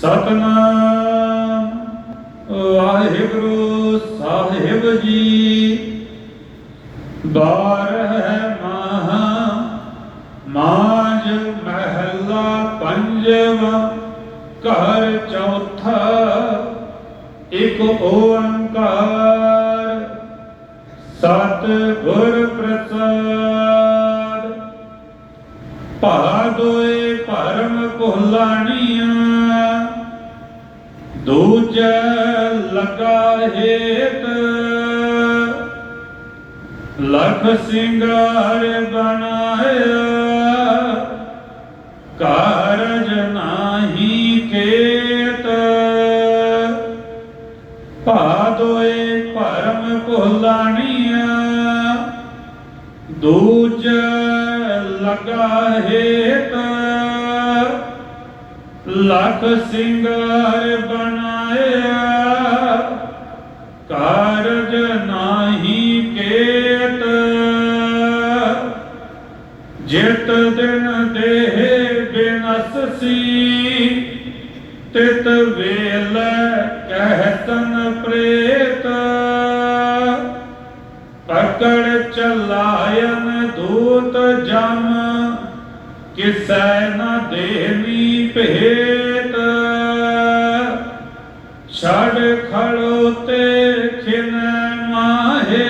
ਸਤਨਾਮ। ਵਾਹਿਗੁਰੂ ਸਾਹਿਬ ਜੀ। ਬਾਰਹ ਮਹਾ ਮਾਜ ਮਹਿਲਾ ਪੰਜਵਾ ਘਰ ਚੌਥਾ। ਇਕ ਓੰਕਾਰ। ਸਤ ਗੁਰ ਪ੍ਰਸਾਦ। ਭਾਦੋਏ ਭਰਮ ਭੁਲਾਣੀਆਂ। ਦੂਜੈ ਲਗਾ ਹੇਤ ਲਖ ਸਿੰਗਾਰ ਬਣਾਇਆ। ਕਾਰਜ ਨਾਹੀ ਕੇਤ ਭਾਦੋਏ ਭਰਮ ਭੁਲਾਣੀਆਂ। ਦੂਜ ਲਗਾ ਹੇਤ ਲਖ ਸਿੰਗਾਰ ਬਣਾਇਆ। ਕਾਰਜ ਨਾਹੀ ਕੇਤ। ਜਿਤ ਦਿਨ ਦੇਹ ਬਿਨਸਸੀ ਤਿਤ ਵੇਲ ਕਹਿਤਨ ਪ੍ਰੇਤ। ਪਕੜ ਚਲਾਇਨ ਕਿਸੈ ਨਾ ਦੇਵੀ ਭੇਤ ਛੜ ਖੜੋਤੇ ਖਿਨ ਮਾਹੇ,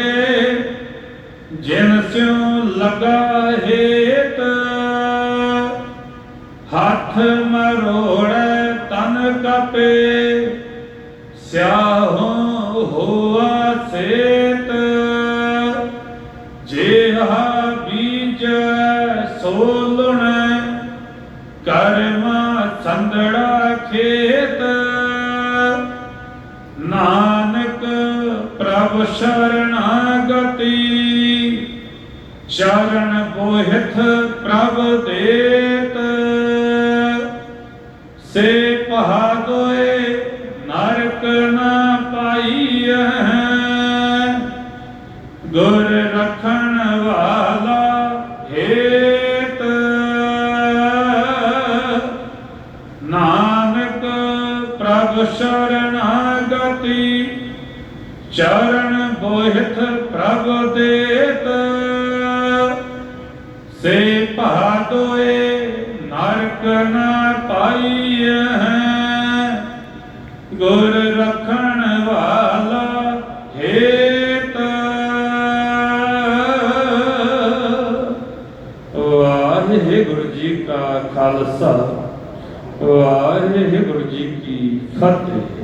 ਜਿਨ ਸਿਉ ਲਗਾ ਹੇਤ। ਹੱਥ ਮਰੋੜੈ ਤਨ ਕਪੇ, ਸਿਆਹੋ ਹੋਆ ਸੇਤ। ਜੇਹਾ ਬੀਜ ਸੋਲ ਕਰਮ ਸੰਦੜਾ ਖੇਤ। ਨਾਨਕ ਪ੍ਰਭ ਸ਼ਰਣਾਗਤੀ ਸ਼ਰਨ ਬੋਹਿਤ ਪ੍ਰਭ ਦੇਤ। ਸੇ ਪਹਾਦੋਏ ਨਰਕ ਨਾ ਪਾਈਐ। ਗੁਰ ਰਖਣ ਵਾਲਾ ਸ਼ਰਣਾਗਤੀ ਚਰਨ ਬੋਹਿਥ ਪ੍ਰਭ ਦੇਤ ਸੇ ਭਾਦੋਏ ਨਰਕ ਨ ਪਾਈਐ ਗੁਰ ਰਖਣ ਵਾਲਾ ਹੇਤ ਵਾਹਿਗੁਰੂ ਜੀ ਕਾ ਖਾਲਸਾ ਵਾਹਿਗੁਰੂ ਜੀ ਕੀ ਫਤਿਹ।